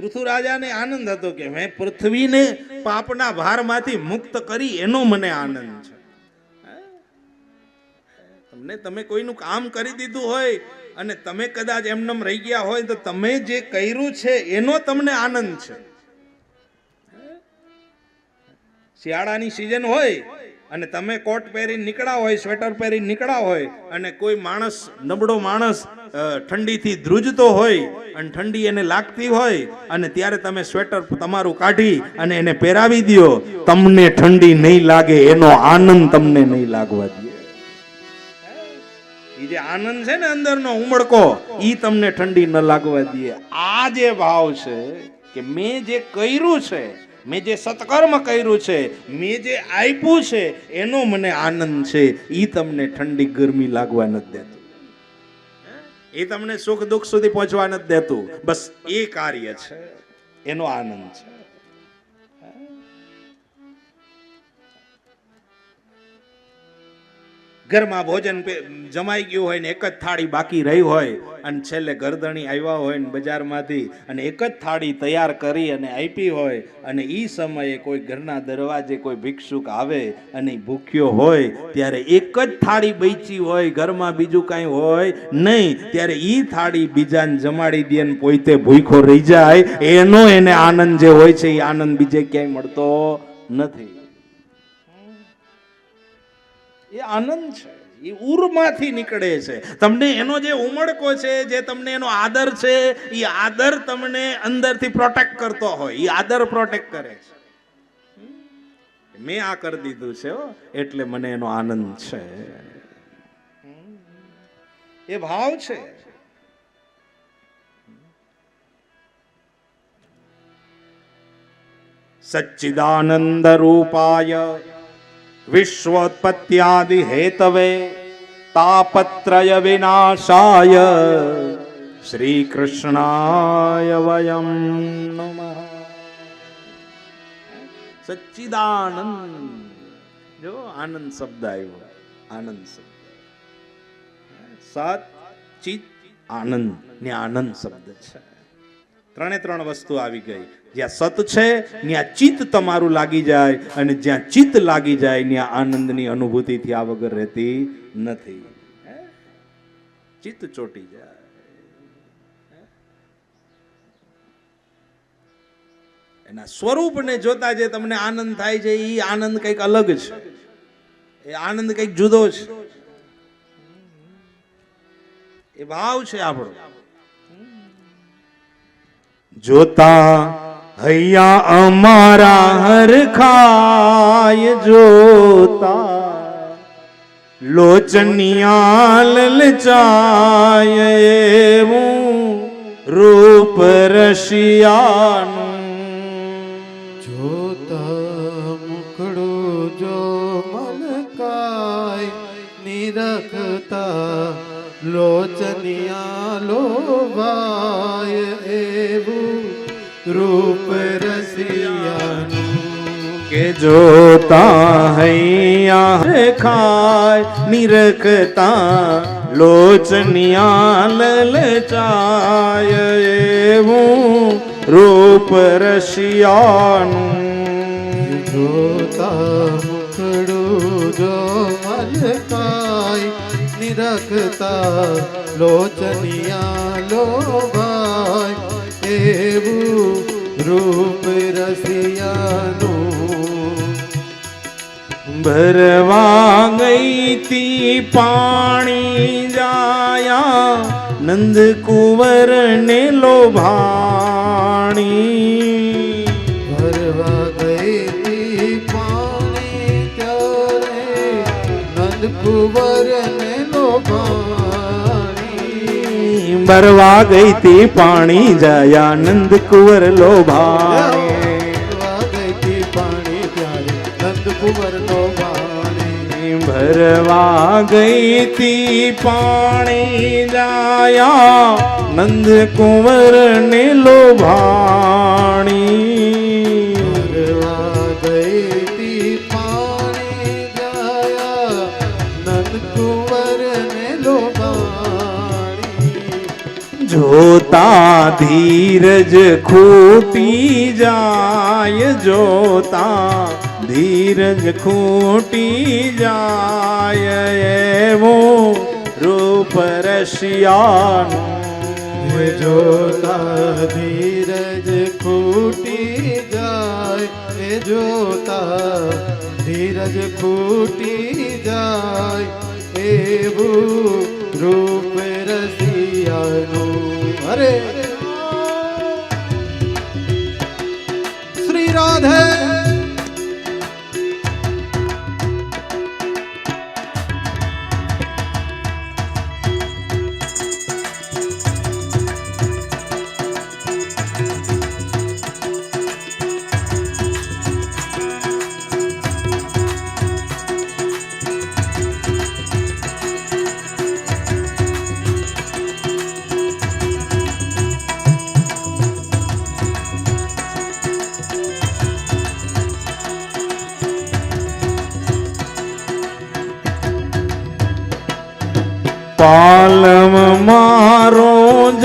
પૃથ્વીરાજાને આનંદ હતો કે મેં પૃથ્વીને પાપના ભારમાંથી મુક્ત કરી, એનો મને આનંદ છે. તમને તમે કોઈનું કામ કરી દીધું હોય અને તમે કદાચ એમનેમ રહી ગયા હોય તો તમે જે કર્યું છે, એનો તમને આનંદ છે. શિયાળાની સિઝન હોય અને તમે કોટ પહેરીને નીકળ્યા હોય, સ્વેટર પહેરીને નીકળ્યા હોય અને કોઈ માણસ, નબળો માણસ ઠંડીથી ધ્રુજતો હોય અને ઠંડી એને લાગતી હોય અને ત્યારે તમે સ્વેટર તમારું કાઢી અને એને પહેરાવી દ્યો તમને ઠંડી નહીં લાગે, એનો આનંદ તમને નહીં લાગવા દે. એ જે આનંદ છે ને અંદરનો ઉમળકો એ તમને ઠંડી ન લાગવા દે. આ જે ભાવ છે કે મેં જે કર્યું છે મેં જે સત્કર્મ કર્યું છે, મેં જે આપ્યું છે, એનો મને આનંદ છે. એ તમને ઠંડી ગરમી લાગવા નથી દેતું. એ તમને સુખ દુઃખ સુધી પહોંચવા નથી દેતું. બસ એ કાર્ય છે. એનો આનંદ છે. ઘરમાં ભોજન જમાઈ ગયું હોય ને એક જ થાળી બાકી રહી હોય અને છેલ્લે ગરદણી આવ્યા હોય ને બજારમાંથી અને એક જ થાળી તૈયાર કરી અને આપી હોય અને એ સમયે કોઈ ઘરના દરવાજે કોઈ ભિક્ષુક આવે અને ભૂખ્યો હોય, ત્યારે એક જ થાળી બેચી હોય, ઘરમાં બીજું કાંઈ હોય નહીં, ત્યારે એ થાળી બીજાને જમાડી દે ને પોતે ભૂખો રહી જાય. એનો એને આનંદ જે હોય છે એ આનંદ બીજે ક્યાંય મળતો નથી. એ આનંદ છે. એ ઉરમાંથી નીકળે છે. તમને એનો જે ઉમળકો છે, જે તમને એનો આદર છે, એ આદર તમને અંદરથી પ્રોટેક્ટ કરતો હોય. એ આદર પ્રોટેક્ટ કરે છે. મેં આ કરી દીધું છે એટલે મને એનો આનંદ છે. એ ભાવ છે. સચ્ચિદાનંદ રૂપાય. વિશ્વોત્પત્યાદિ હેતવે તાપત્રય વિનાશાય શ્રી કૃષ્ણાય વયમ નમઃ સચ્ચિદાનંદ જો આનંદ શબ્દ આવ્યો આનંદ શબ્દ સત ચિત આનંદ ને આનંદ શબ્દ છે ત્રણે ત્રણ વસ્તુ આવી ગઈ. જ્યાં સત છે, ત્યાં ચિત્ત તમારું લાગી જાય અને જ્યાં ચિત્ત લાગી જાય, ત્યાં આનંદની અનુભૂતિ થયા વગર રહેતી નથી. ચિત્ત ચોટી જાય. એના સ્વરૂપને જોતા જે તમને આનંદ થાય છે એ આનંદ કંઈક અલગ છે. એ આનંદ કંઈક જુદો છે. એ ભાવ છે આપણો. જોતા હૈયા અમારા હરખાય જોતા. લોચનિયા લલચાય એવું રૂપ રશિયાનું. જોતા મુખડું જો મલકાય, નિરખતા લોચનિયા લોભાય એવું રૂપ રસિયાનું કે જોતા હૈયા ખાય, નિરખતા લોચનિયા લલચાય એવું રૂપ રશિયાનું જોતા મુખડું જો મલકાય નિરખતા લોચનિયા લોભાય એવું રૂપ રસિયાનું ભરવા ગઈ તી પાણી જાયા નંદ કુંવર ને લોભાણી ભરવા ગઈ તે પાણી જાયા નંદ કુંવર લોભાણી ભરવા ગઈ તી પાણી ત્યારે નંદ કુંવર લોભાણી ભરવા ગઈ તી પાણી જાયા નંદ કુંવર ને લોભાણી જોતા ધીરજ ખૂટી જાય, જોતા ધીરજ ખૂટી જાય, એવો રૂપ રશિયાનું જોતા ધીરજ ખૂટી જાય જોતા ધીરજ ખૂટી જાય, એવું રૂપ રસિયાનું. અરે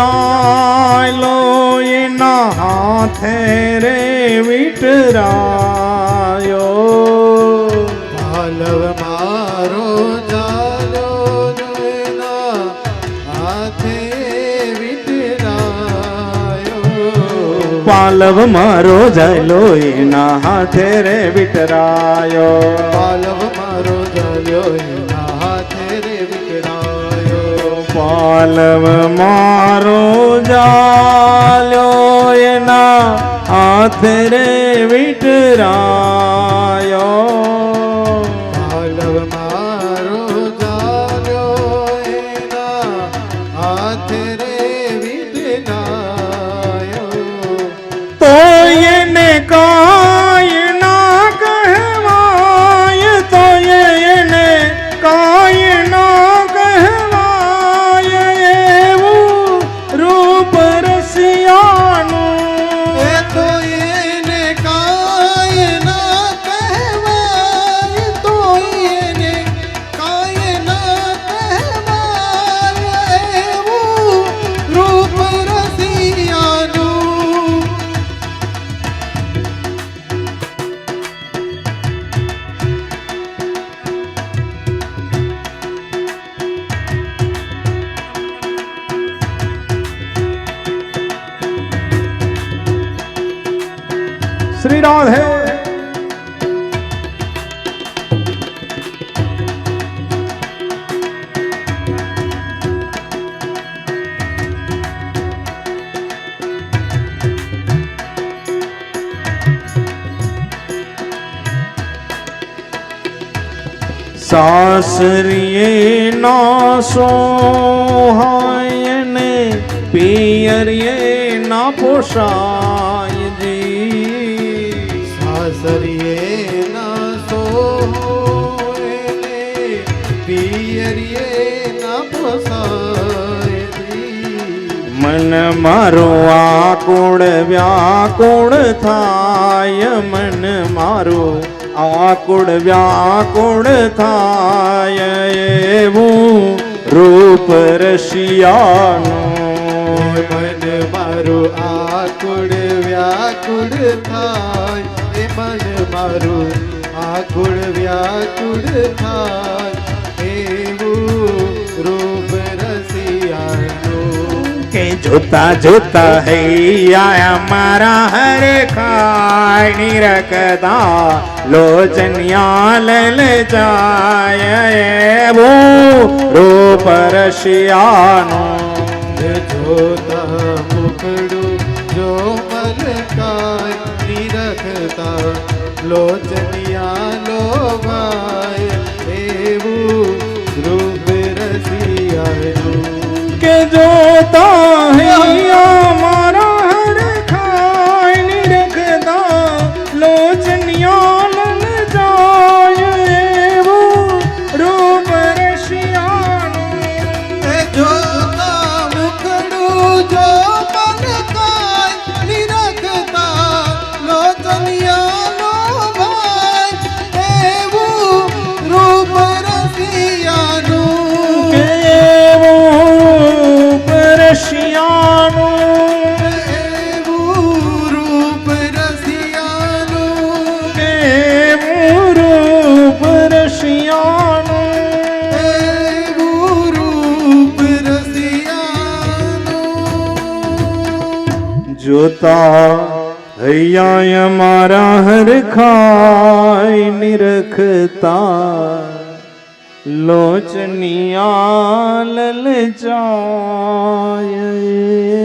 જાયલો એના હાથે રે વિટરાયો. પાલવ મારો ચાલ્યો એના હાથે વિટરાયો. પાલવ મારો જાયલો એના હાથે રે વિટરાયો. પાલવ મારો ચાલ્યો પાલવ મારો જાલ્યો એના હાથે રે વિટરાયો શ્રી રાધે સાસરીએ ના સોહાય ને પિયરીએ ના પોષાય. મન મારું આકુળ વ્યાકુળ થાય, મન મારું આકુળ વ્યાકુળ થાય, એવું રૂપ રશિયાનું મન મારું આકુળ વ્યાકુળ થાય મન મારું આકુળ વ્યાકુળ થાય. જોતા જોતા હૈયા મારા હરે ખાય નિરકતા લોચનિયા લલ જાય એવું રૂપ રશિયાનું જોતા મુખડું જો મલકાય નિરખતા લોચનિયા લોભાય એવું રૂપ રસિયાનું. કે જોતા જોતા હૈયા મારા હરખાય નિરખતા લોચનિયા લલચાય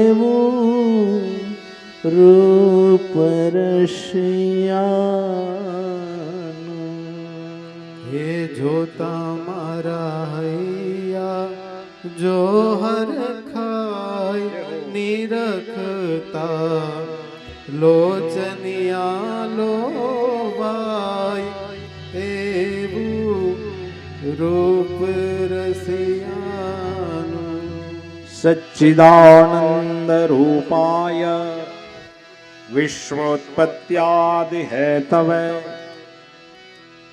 એવું રૂપ રશિયા હે જોતા મારા હૈયા, જો નિરખતા લોચનિયા લોવાય એવું રૂપ રસિયાનું સચ્ચિદાનંદ રૂપાય વિશ્વોત્પત્યાદિ હેતવે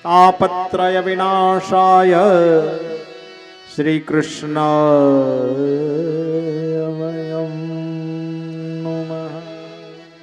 તાપત્રય વિનાશાય શ્રી કૃષ્ણ